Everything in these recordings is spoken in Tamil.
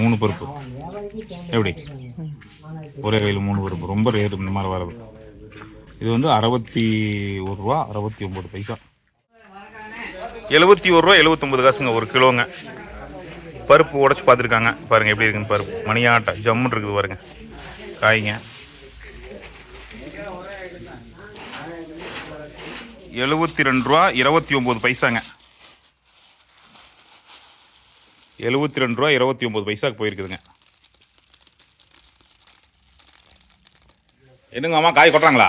மூணு பருப்பு. எப்படி? ஒரே கையில் மூணு பருப்பு. ரொம்ப ரேட்டு இந்த மாதிரி வரது இது வந்து அறுபத்தி ஒரு ரூபா அறுபத்தி ஒம்பது பைசா. எழுபத்தி ஒரு ரூபா எழுபத்தொம்பது காசுங்க ஒரு கிலோங்க. பருப்பு உடச்சி பார்த்துருக்காங்க. பாருங்கள் எப்படி இருக்குன்னு பருப்பு. மணியாட்டை ஜம்முன்னு இருக்குது பாருங்கள் காய்ங்க. எழுபத்தி ரெண்டு ரூபா இருபத்தி ஒம்பது பைசாங்க. எழுபத்தி ரெண்டு ரூபா இருபத்தி ஒம்பது பைசாக்கு போயிருக்குதுங்க. என்னங்க அம்மா காய் கொட்டுறாங்களா?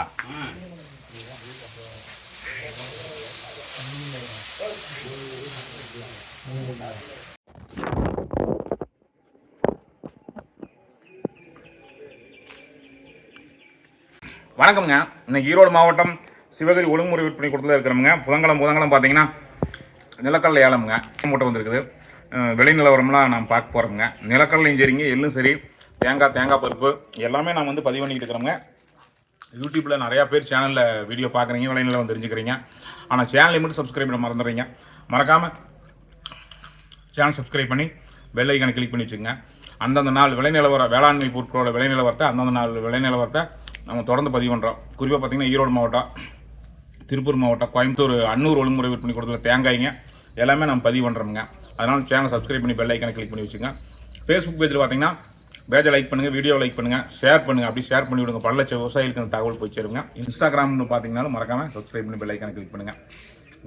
வணக்கம்ங்க. இன்னைக்கு ஈரோடு மாவட்டம் சிவகிரி ஒழுங்குமுறை விற்பனை கொடுத்துல இருக்கிறோமுங்க. புதங்கலம் புதங்கலம் பார்த்தீங்கன்னா நிலக்கடலை ஏலமுங்க. மூட்டை வந்திருக்குது. விலை நிலவரம்லாம் நாம் பார்க்க போகிறோங்க நிலக்கடலையும் சரிங்க எள்ளும் சரி தேங்காய் தேங்காய் பருப்பு எல்லாமே நான் வந்து பதிவு பண்ணிக்கிட்டு இருக்கிறோங்க. யூடியூப்பில் நிறையா பேர் சேனலில் வீடியோ பார்க்குறீங்க விலை நிலவரம் தெரிஞ்சுக்கிறீங்க. ஆனால் சேனலை மட்டும் சப்ஸ்கிரைப் பண்ண மறந்துடுறீங்க. மறக்காமல் சேனல் சப்ஸ்கிரைப் பண்ணி பெல் ஐக்கானை கிளிக் பண்ணி வச்சுங்க அந்தந்த நாள் விலை நிலவர வேளாண்மை பொருட்களோட விலை நிலவரத்தை அந்தந்த நாள் விலை நிலவரத்தை நம்ம தொடர்ந்து பதிவு பண்ணுறோம் குறிப்பாக பார்த்தீங்கன்னா ஈரோடு மாவட்டம் திருப்பூர் மாவட்டம் கோயம்புத்தூர் அன்னூர் ஒழுங்குமுறை விற்பனை கொடுத்துல தேங்காய்ங்க. எல்லாமே நம்ம பதிவு பண்ணுறோமுங்க அதனால் சேனல் சப்ஸ்கிரைப் பண்ணி பெல் ஐக்கானை கிளிக் பண்ணி வச்சுங்க ஃபேஸ்புக் பேஜில் பார்த்தீங்கன்னா பேஜை லைக் பண்ணுங்கள் வீடியோ லைக் பண்ணுங்கள் ஷேர் பண்ணுங்கள் அப்படி ஷேர் பண்ணி விடுங்க. பல லட்சம் விவசாயிகளுக்கு தகவல் போய் சேருங்க. இன்ஸ்டாகிராம்னு பார்த்தீங்கன்னாலும் மறக்காமல் சப்ஸ்கிரைப் பண்ணி பெல் ஐக்கானை கிளிக் பண்ணுங்கள்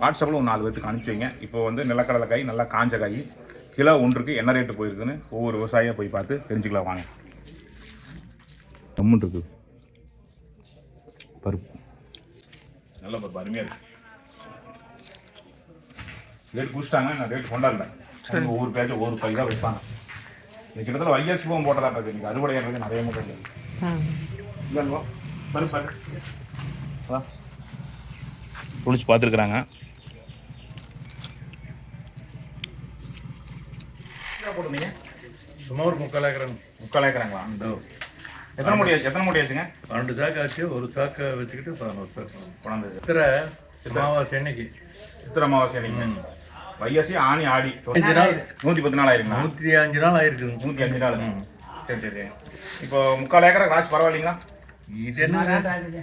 வாட்ஸ்அப்பில் ஒரு நாலு பேருக்கு அனுப்பிச்சி வைங்க. இப்போ வந்து நிலக்கடலை காய் நல்லா காஞ்ச காய் கிலோ ஒன்றுக்கு என்ன ரேட்டு போயிருக்குன்னு ஒவ்வொரு விவசாயியாக போய் பார்த்து தெரிஞ்சுக்கலாம் வாங்க. கம்முன் இருக்குது பருப்பு. நல்ல பருப்பு அருமையாக இருக்குது ரேட் குடிச்சிட்டாங்க நான் ரேட் கொண்டாடல. அவங்க ஒவ்வொரு பேஜ் ஒவ்வொரு பை தான் வைப்பாங்க இந்த கிட்டத்தட்ட வைஎஸ் பூவும் போட்டதா இருக்கு இன்னைக்கு அறுவடை ஏறது நிறைய மூட்டை இருக்கு இல்லைங்களா பருப்பு அதான் துளிச்சு பார்த்துருக்குறாங்க. போட்டுருந்தீங்க சும்மா ஒரு முக்கால் ஏக்கரம் முக்கால் ஏக்கராங்களா? எத்தனை மூடி எத்தனை மூடி ஆச்சுங்க? பன்னெண்டு சாக்கு ஆச்சு ஒரு சாக்கை வச்சுக்கிட்டு பதினோரு சாக்கு. கொண்டாந்து. சித்திரை அமாவாசை அன்னைக்கு. சித்திரை அமாவாசை அன்னைக்கு? வையாசி ஆணி ஆடி. அஞ்சு நாள். நூற்றி பத்து நாள் ஆயிருங்களா நூற்றி அஞ்சு நாள் ஆயிருக்குது நூற்றி அஞ்சு நாள். சரி சரி இப்போ முக்கால் ஏக்கரா காசு பரவாயில்லைங்களா? இது என்ன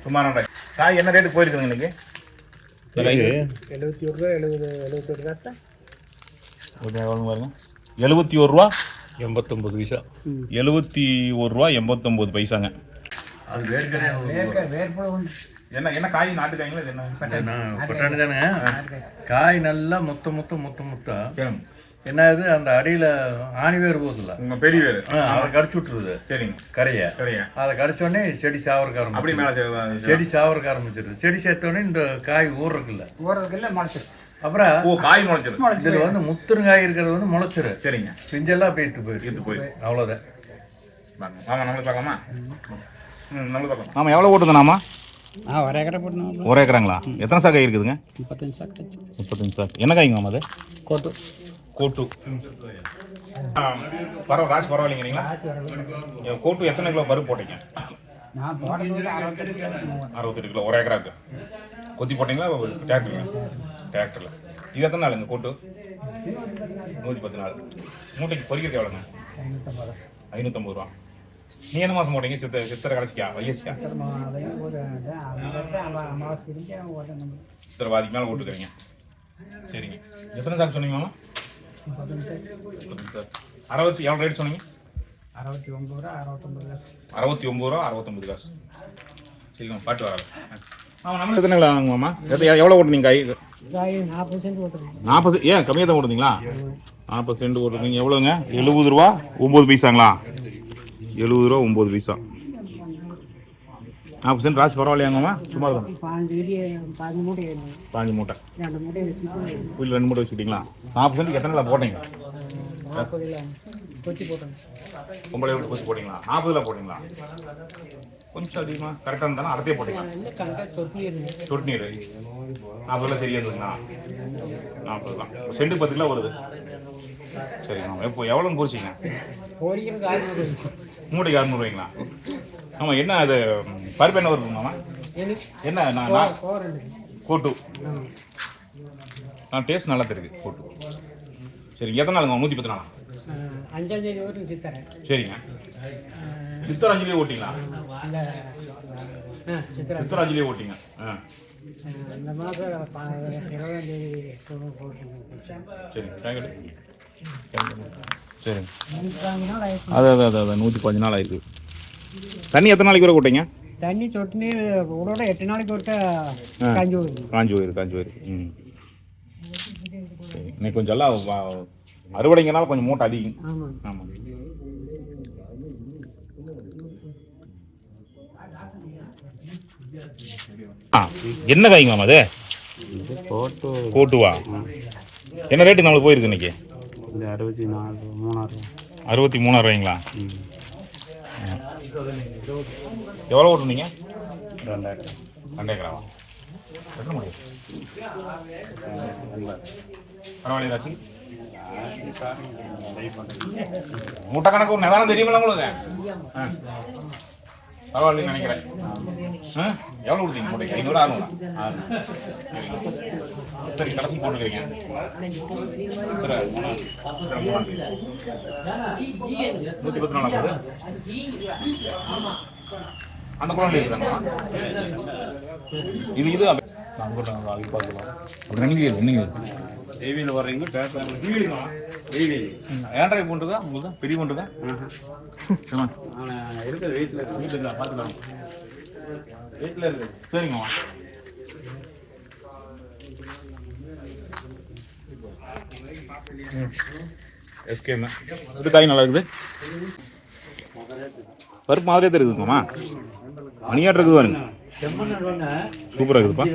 சும்மா ரெண்டாயிரம் காய் என்ன ரேட்டு போயிருக்குங்க இன்னைக்கு எழுபத்தி ஒரு ரூபா எழுபது எழுபத்தொரு காசா பாருங்க. எழுபத்தி ஒரு ரூபா? எண்பத்தொம்பது பைசா. எழுபத்தி ஒரு ரூபா எண்பத்தொம்போது பைசாங்க. அது உண்டு என்ன என்ன காய் நாட்டு காய்ங்களா இது என்ன? பட்டாணி தானே? காய். நல்லா முத்த முத்த முத்த முத்தா. என்ன ஆகுது அந்த அடியில ஆணி வேர் போகுதுல்ல? உங்க பெரிய ஆ, அதை கடிச்சு விட்டுருது. சரிங்க. கரையை. சரிங்க அதை கடிச்ச உடனே செடி சாவறக்க அப்படி ஆரம்பிச்சு மேலே செடி சாவறக்க ஆரம்பிச்சிருது. செடி சேர்த்த உடனே இந்த காய் ஊறுறதுல ஊறதுக்கு இல்லை முளைச்சிரு அப்புறம் ஓ காய் முளைச்சிரு இதுல வந்து முத்துருங்காய் இருக்கிறது வந்து முளைச்சிரு சரிங்க. பிஞ்செல்லாம் போயிட்டு போயிட்டு இது போய் அவ்வளோதான் வாங்க நம்மளுக்கு பார்க்கலாமா? ம். நம்மளுக்கு பார்க்கலாம். ஆமாம் எவ்வளோ ஓட்டுதுண்ணாமா ஆ ஒரு ஏக்கரை போட்டு ஒரு ஏக்கராங்களா? எத்தனை சாக்காய் இருக்குதுங்க? முப்பத்தஞ்சு சாக்கு முப்பத்தஞ்சு சாக்கு. என்ன காய்ங்க மாமா அது? கோட்டு. கோட்டு. பரவாயில்ல ராசி பரவாயில்லைங்கிறீங்களா? கோட்டு எத்தனை கிலோ பருப்பு போட்டீங்க? அறுபத்தெட்டு கிலோ ஒரு ஏக்கராக்கு? கொத்தி போட்டிங்களா? டிராக்டரில் டிராக்டரில். இது எத்தனை நாளுங்க கோட்டு? நூற்றி பத்து நாள். மூட்டைக்கு பொறிக்கிறது எவ்வளோங்க? ஐநூற்றம்பது ரூபா. நீ என்ன மாதம் போட்டீங்க சித்திர சித்திரை கடைசிக்கா வையசிக்கா சித்திர சித்திரை பாதிக்கு மேலே ஓட்டுக்கிறீங்க சரிங்க எத்தனை சாக்கு சொன்னீங்க மாமா அறுபத்தி எவ்வளோ ரேட் சொன்னீங்க அறுபத்தி ஒம்பது ரூபா அறுபத்தொம்பது காசு அறுபத்தி ஒம்பது ரூபா அறுபத்தொம்பது காசு சரிங்க பாட்டு வராது ஆமாம் நம்ம எத்தனை கிலோ வாங்க மாமா எவ்வளோ ஓட்டுனீங்க காய் காய் நாற்பது சென்ட் ஓட்டுறீங்க நாற்பது ஏன் கம்மியாக தான் ஓடுறீங்களா நாற்பது சென்ட் ஓட்டுறீங்க எவ்வளோங்க எழுபது ரூபா ஒம்பது பைசாங்களா எழுபது ரூபா ஒம்பது பைசா. நாற்பது சென்ட் ராசி பரவாயில்லையாங்கம்மா? சும்மா இருக்கும் பாஞ்சு மூட்டை. ஏறுது. பாஞ்சு மூட்டை ரெண்டு மூட்டை ரெண்டு மூட்டை வச்சுக்கிட்டீங்களா? நாற்பது சென்ட் எத்தனை போட்டீங்க? நாற்பது கொச்சி பொம்பளை விட்டு கொச்சு போட்டிங்களா? நாற்பதுல போட்டிங்களா? கொஞ்சம் அதிகமாக கரெக்டாக இருந்தாலும் அடுத்தே போட்டீங்களா? சொட்டு நீர். நாற்பதுல சரியா இருந்துங்களா நாற்பது தான். செண்டு பத்து கிலோ வருது. சரிங்க இப்போ எவ்வளோ குறிச்சிங்க. மூட்டைக்கு அறுநூறுவாய்ங்களா ஆமாம் என்ன அது பருப்பு என்ன எனக்கு? என்ன நான் கோட்டு. நான் டேஸ்ட் நல்லா தெரியுது கோட்டு. சரி எத்தனை நாளுங்க நூற்றி பத்து நாளா? அஞ்சாம் தேதி வரைக்கும் சித்தரேன் சரிங்க. சித்தராஞ்சிலே ஓட்டிங்களா? இந்த ஆ சித்திரை ஓட்டிங்க. ஆ. இந்த மாதம் இருபதாம் தேதி சரி தேங்க்யூ சரி நாள் ஆயிடுச்சு அது அது அது அது நூற்றி பதினஞ்சு நாள் ஆயிருக்கு. தண்ணி எத்தனை நாளைக்கு வரை கூட்டிங்க தண்ணி சொட்டு நீர் உடனே எட்டு நாளைக்கு ஒருக்க. காஞ்சி விடுது காஞ்சி போயிருக்கு காஞ்சி போயிருக்கு ம். சரி இன்னைக்கு கொஞ்சம் எல்லாம் வ- அறுவடைங்கனால கொஞ்சம் மூட்டை அதிகம். ஆமாம் ஆமாம் ஆ என்ன காய்ங்களாம் அது? போட்டு கோட்டுவா என்ன ரேட்டு நம்மளுக்கு போயிருக்கு இன்னைக்கு? இந்த அறுபத்தி நாலு மூணாயிரம் அறுபத்தி மூணாயிரம் ரூபாய்ங்களா எவ்வளோ ஓட்டுனீங்க? ரெண்டாயிரம். ரெண்டே கிராமா எத்தனை மணி? பரவாயில்ல ராசி மூட்டை கணக்கு நிதானம் தெரியுமில்ல உங்களுக்கு? ஆ. பரவாயில்லன்னு நினைக்கிறேன் ஆ? எவ்வளோ கொடுத்தீங்க மூட்டைக்கு ஐநூறு அறுநூறு சரி கடைசி போட்டுக்கிறீங்க சரி, மூணு. சரி, மூணாம் தேதி. நூற்றி பத்து நாள் ஆகுது அந்த குழந்தை இருக்குதாங்களா இது இது அப்படி அங்கிட்ட அது பார்க்கலாம் அப்படி நினைக்கிறது என்னங்க டிவியில் வர்றீங்க பேப்பர் ஆண்ட்ராய்ட் தான் உங்களுக்கு தான் பெரிய பண்ணுறதா நான் இருக்குது வீட்டில் வீட்டில் தான் பார்த்துக்கலாம் வீட்டில் இருக்குது சரிங்கம்மா எஸ்கேங்க இது காய் நல்லா இருக்குது பருப்பு மாதிரியே தான் இருக்குதுங்கம்மா மணியாட்டு இருக்குது பாருங்க. சூப்பராக இருக்குதுப்பா.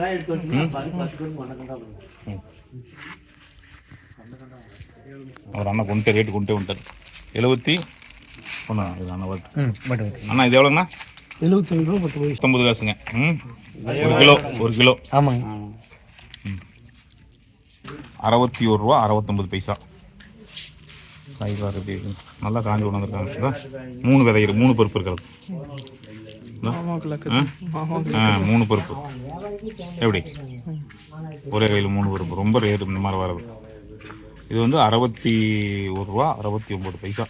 அவர் அண்ணா கொண்டு ரேட்டு கொண்டு வந்துட்டார். எழுபத்தி ஒன்றா இது அண்ணா அண்ணா இது எவ்வளோங்கண்ணா எழுபத்தஞ்சு ரூபா பத்து பத்தொம்பது காசுங்க. ம். ஒரு கிலோ ஒரு கிலோ. ஆமாங்க. அறுபத்தி ஒரு ரூபா அறுபத்தொம்பது பைசா. காய்கறி நல்லா காஞ்சி கொண்டு வந்திருக்காங்க மூணு விதை மூணு பருப்பு இருக்கிறது. மூணு பருப்பு. எப்படி? ஒரே கையில் மூணு பருப்பு. ரொம்ப ரேரு இந்த மாதிரி வரது இது வந்து அறுபத்தி ஒரு ரூபா அறுபத்தி ஒம்பது பைசா.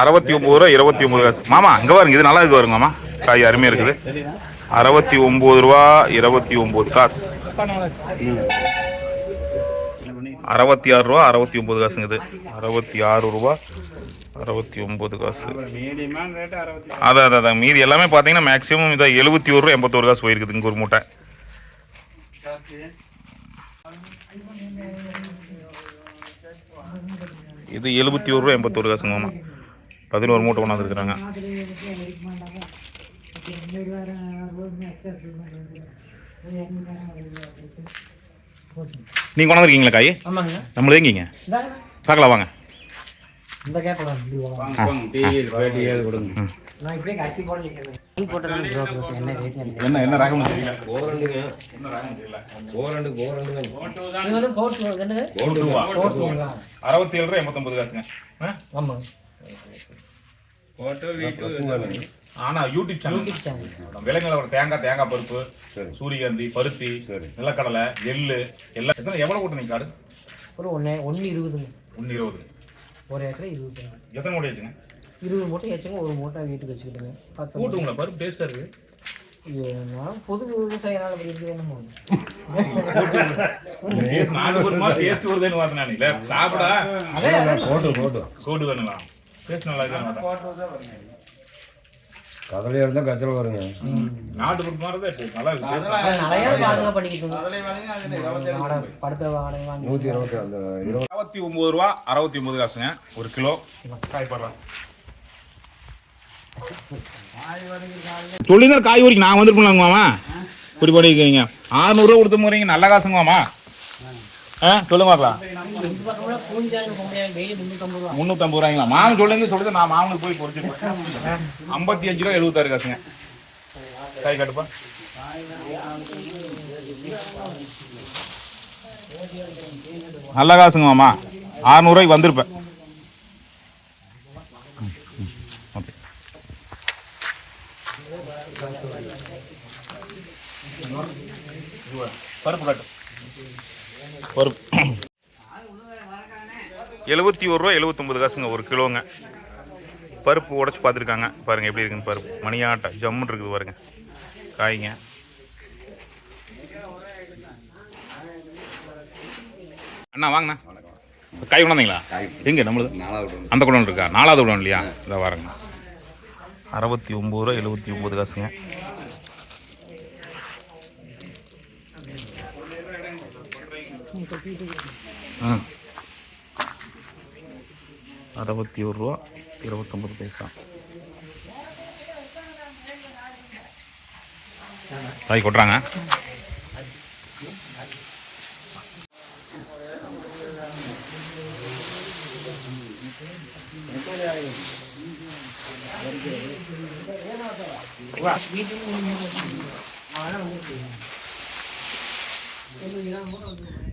அறுபத்தி ஒம்பது ரூபா இருபத்தி ஒம்பது காசு மாமா இங்கே பாருங்க இது நல்லா இருக்கு பாருங்க மாமா. காய் அருமையாக இருக்குது. அறுபத்தி ஒம்பது ரூபா இருபத்தி ஒம்பது காசு. அறுபத்தி ஆறு ரூபா அறுபத்தி ஒம்பது காசுங்க இது. அறுபத்தி ஆறு ரூபா அறுபத்தி ஒம்பது காசு. அதான் அதான் அதான். மீதி எல்லாமே பார்த்தீங்கன்னா மேக்ஸிமம் இதை எழுபத்தி ஒரு ரூபா எண்பத்தோரு காசு போயிருக்குது இங்கே ஒரு மூட்டை. இது எழுபத்தி ஒரு ரூபா எண்பத்தோரு காசுங்க மாமா. பதினோரு மூட்டை கொண்டாந்துருக்குறாங்க நீங்கள் கொண்டாந்துருக்கீங்களா காய்? ஆமாங்க. நம்மளது எங்கீங்க? பார்க்கலாம் வாங்க. இந்த கொடுங்க. நான் இப்படியே போட்டதான ப்ரோக்கர் என்ன ரேட் என்ன? என்ன ரகம் தெரியல. இது வந்து போட்டு என்னது? ரூபா. போட்டுங்களா அறுபத்தி ஏழு ரூபா எண்பத்தொம்பது காசுங்க. ஆ? ஆமாங்க ஃபோட்டோ வீட்டு ஆனா யூடியூப் சேனல் யூடியூப் சேனல் விலங்குல ஒரு தேங்காய் தேங்காய் பருப்பு சூரியகாந்தி பருத்தி நிலக்கடலை எள்ளு எல்லாம் எவ்வளவு கூட்டம் நீங்க காடு ஒரு ஒன்று ஒன்று இருபதுங்க. ஒன்று இருபது. ஒரு ஏக்கரை இருபது எத்தனை மூட்டை வச்சுங்க இருபது மூட்டை ஏற்றுங்க ஒரு மூட்டை வீட்டுக்கு வச்சுக்கிட்டுங்க. பத்து கூட்டுங்களா பருப்பு டேஸ்டா இருக்கு. இது நான் பொது விவசாயினால இருக்குது என்னமோ சாப்பிடா. ஃபோட்டோ ஃபோட்டோ கூட்டு தானுங்களா டேஸ்ட் நல்லா இருக்கு கதலையாக இருந்தால் கச்சல் வருங்க. நாட்டு மாதிரி இருபத்தி அந்த இருபது. அறுபத்தி ஒன்பது ரூபா அறுபத்தி ஒன்பது காசுங்க. ஒரு கிலோ. காய் போடுறேன் சொல்லிங்க காய் வரைக்கும் நான் வந்துருப்பேன் மாமா இப்படி பண்ணிருக்கீங்க ஆறுநூறுவா கொடுத்த முறைங்க நல்ல காசுங்க மாமா ஆ சொல்லுங்க பார்க்கலாம். முந்நூற்றம்பது ரூபாய்ங்களா? மாமன் சொல்லுங்க சொல்லுது நான் மாமனுக்கு போய் பொறிச்சு ஐம்பத்தி அஞ்சு ரூபா எழுபத்தாறு காசுங்க. காய் கட்டுப்பா நல்ல காசுங்க மாமா. ஆறுநூறுவாய்க்கு வந்திருப்பேன். ஓகே. பருப்பு கட்டு. பருப்பு எழுபத்தி ஒரு ரூபா எழுபத்தொம்பது காசுங்க ஒரு கிலோங்க. பருப்பு உடச்சி பார்த்துருக்காங்க. பாருங்கள் எப்படி இருக்குன்னு பருப்பு. மணியாட்டை ஜம்முன்னு இருக்குது பாருங்க. காய்ங்க. அண்ணா வாங்கண்ணா. காய் கொண்டாந்தீங்களா எங்கே நம்மளுது? அந்த குடம் இருக்கா நாலாவது குடம் இல்லையா இதை வரேங்க. அறுபத்தி ஒம்பது ரூபா எழுபத்தி ஒம்பது காசுங்க. ஆ. அறுபத்தி ஒரு ரூபா இருபத்தொம்பது பைசா. தாய் கொட்டுறாங்க.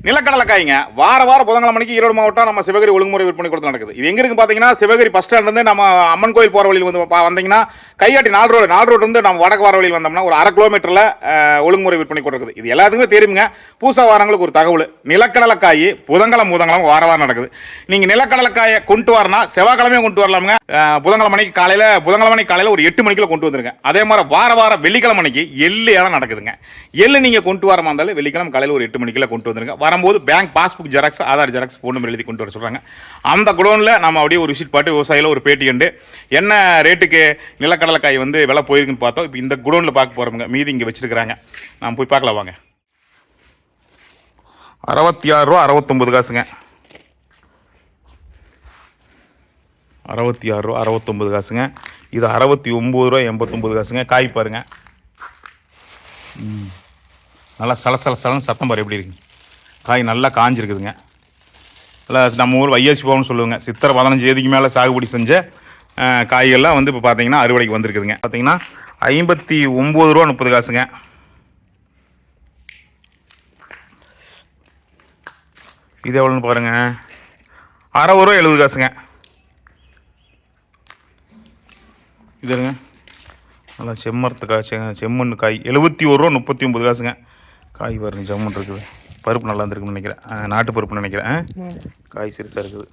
நிலக்கடலை காய்ங்க வார வாரம் புதன்கிழமை மணிக்கு ஈரோடு மாவட்டம் நம்ம சிவகிரி ஒழுங்குமுறை விற்பனை கொடுத்து நடக்குது. இது எங்கே இருக்கு பார்த்தீங்கன்னா சிவகிரி பஸ் ஸ்டாண்ட்லேருந்து நம்ம அம்மன் கோயில் போகிற வழியில் வந்து வந்தீங்கன்னா கையாட்டி நாலு ரோடு நாலு ரோடு வந்து நம்ம வடக்கு வார வழியில் வந்தோம்னா ஒரு அரை கிலோமீட்டரில் ஒழுங்குமுறை விற்பனை கொடுக்குது இது எல்லாத்துக்குமே தெரியுங்க பூசா வாரங்களுக்கு ஒரு தகவல். நிலக்கடலை காய் புதன்கிழமை புதன்கிழமை வார வாரம் நடக்குது. நீங்கள் நிலக்கடலை காயை கொண்டு வரனா செவ்வாய்க்கிழமையும் கொண்டு வரலாமுங்க. புதன்கிழமைக்கு மணிக்கு காலையில் புதன்கிழமை மணிக்கு காலையில் ஒரு எட்டு மணிக்குள்ள கொண்டு வந்துருங்க அதே மாதிரி வார வாரம் வெள்ளிக்கிழமை அன்னைக்கு எள்ளு இடம் நடக்குதுங்க. எள்ளு நீங்கள் கொண்டு வர மாதிரி இருந்தாலும் வெள்ளிக்கிழமை காலையில் ஒரு எட்டு மணிக்குள்ள கொண்டு வந்துருங்க. வரும்போது bank passbook xerox Aadhaar xerox phone number எழுதி கொண்டு வர சொல்கிறாங்க அந்த குடோனில் நம்ம அப்படியே ஒரு விசிட் பாட்டு விவசாயியில் ஒரு பேட்டி கண்டு என்ன ரேட்டுக்கு நிலக்கடலைக்காய் வந்து விலை போயிருக்குன்னு பார்த்தோம். இப்போ இந்த குடோனில் பார்க்க போகிறோமுங்க மீதி இங்கே வச்சுருக்கிறாங்க. நான் போய் பார்க்கலாம் வாங்க. அறுபத்தி ஆறு ரூபா அறுபத்தொம்பது காசுங்க. அறுபத்தி ஆறு ரூபா அறுபத்தொம்பது காசுங்க. இது அறுபத்தி ஒம்பது ரூபா எண்பத்தொம்பது காசுங்க. காய் பாருங்க. ம். நல்லா சல சல சலன்னு சத்தம் பாரு எப்படி இருக்குங்க காய் நல்லா காஞ்சிருக்குதுங்க. நல்லா நம்ம ஊர் வையாசி போகணும்னு சொல்லுவாங்க. சித்திரை பதினஞ்சு தேதிக்கு மேலே சாகுபடி செஞ்ச காய்கள்லாம் வந்து இப்போ பார்த்தீங்கன்னா அறுவடைக்கு வந்திருக்குதுங்க. பார்த்தீங்கன்னா ஐம்பத்தி ஒம்பது ரூபா முப்பது காசுங்க. இது எவ்வளோன்னு பாருங்க. அறுபது ரூபா எழுபது காசுங்க. இது இருங்க நல்லா செம்மரத்து காய் செ- செம்மண் காய். எழுபத்தி ஒரு ரூபா முப்பத்தி ஒம்பது காசுங்க. காய் பாருங்க செம்மண் இருக்குது. பருப்பு நல்லா இருந்திருக்குன்னு நினைக்கிறேன். நாட்டு பருப்புன்னு நினைக்கிறேன்? காய் சிறுசாக இருக்குது.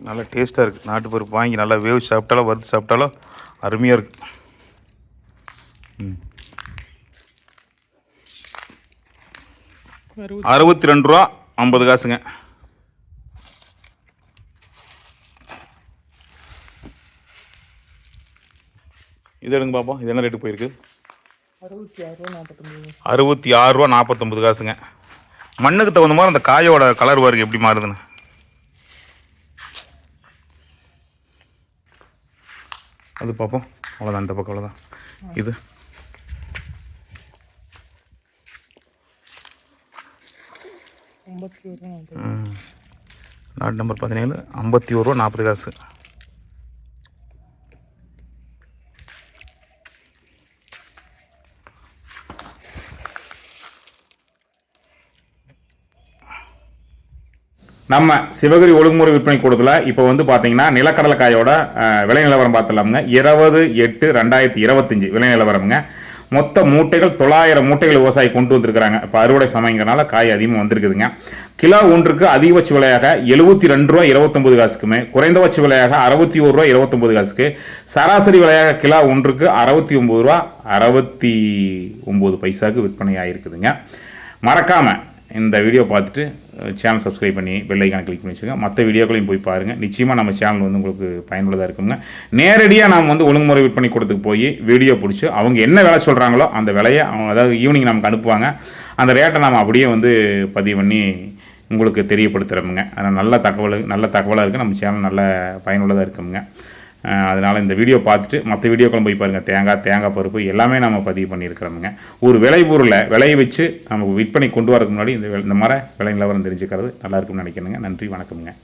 நல்லா டேஸ்ட்டாக இருக்குது நாட்டு பருப்பு வாங்கி நல்லா வேவிச்சு சாப்பிட்டாலும் வறுத்து சாப்பிட்டாலும் அருமையாக இருக்குது அறுபத்தி ரெண்டு ரூபா ஐம்பது காசுங்க. இது எடுங்க பார்ப்போம் இது என்ன ரேட்டு போயிருக்கு? அறுபத்தி ஆறு ரூபா நாற்பத்தொம்பது காசுங்க. மண்ணுக்கு தகுந்த மாதிரி அந்த காயோட கலர் பாருங்க எப்படி மாறுதுன்னு. அது பார்ப்போம் அவ்வளோதான் இந்த பக்கம் அவ்வளோதான் இது. ம். நாட்டு நம்பர் பதினேழு ஐம்பத்தி ஒரு ரூபா நாற்பது காசு. நம்ம சிவகிரி ஒழுங்குமுறை விற்பனை கூடத்தில் இப்போ வந்து பார்த்தீங்கன்னா நிலக்கடலைக்காயோட விலை நிலவரம் பார்த்துலாமுங்க இருபது எட்டு ரெண்டாயிரத்தி இருபத்தஞ்சி விலை நிலவரம்ங்க. மொத்த மூட்டைகள் தொள்ளாயிரம் மூட்டைகள் விவசாயி கொண்டு வந்திருக்கிறாங்க. இப்போ அறுவடை சமயங்கிறனால காய் அதிகமாக வந்திருக்குதுங்க. கிலோ ஒன்றுக்கு அதிகபட்ச விலையாக எழுபத்தி ரெண்டு ரூபா இருபத்தொம்பது காசுக்குமே குறைந்தபட்ச விலையாக அறுபத்தி ஒரு ரூபா இருபத்தொம்பது காசுக்கு சராசரி விலையாக கிலோ ஒன்றுக்கு அறுபத்தி ஒம்பது ரூபா அறுபத்தி ஒம்பது பைசாவுக்கு விற்பனை ஆகிருக்குதுங்க மறக்காமல் இந்த வீடியோ பார்த்துட்டு சேனல் சப்ஸ்கிரைப் பண்ணி பெல்லைக்கான கிளிக் பண்ணி வச்சுக்கோங்க மற்ற வீடியோக்களையும் போய் பாருங்கள் நிச்சயமாக நம்ம சேனல் வந்து உங்களுக்கு பயனுள்ளதாக இருக்குங்க. நேரடியாக நாம் வந்து ஒழுங்குமுறை விற்பனை கூடத்துக்கு போய் வீடியோ பிடிச்சி அவங்க என்ன விலை சொல்கிறாங்களோ அந்த விலையை அவங்க அதாவது ஈவினிங் நமக்கு அனுப்புவாங்க. அந்த ரேட்டை நாம் அப்படியே வந்து பதிவு பண்ணி உங்களுக்கு தெரியப்படுத்துகிறோமுங்க அதனால் நல்ல தகவல் நல்ல தகவலாக இருக்குது நம்ம சேனல் நல்ல பயனுள்ளதாக இருக்குங்க. அதனால் இந்த வீடியோ பார்த்துட்டு மற்ற வீடியோக்களும் போய் பாருங்கள் தேங்காய் தேங்காய் பருப்பு எல்லாமே நம்ம பதிவு பண்ணியிருக்கிறோமுங்க. ஒரு விலை பொருளை விளைய வச்சு நம்ம விற்பனை கொண்டு வரதுக்கு முன்னாடி இந்த இந்த மாதிரி விலை நிலவரம் தெரிஞ்சுக்கிறது நல்லா இருக்கும்னு நினைக்கிறேங்க நன்றி வணக்கம்ங்க.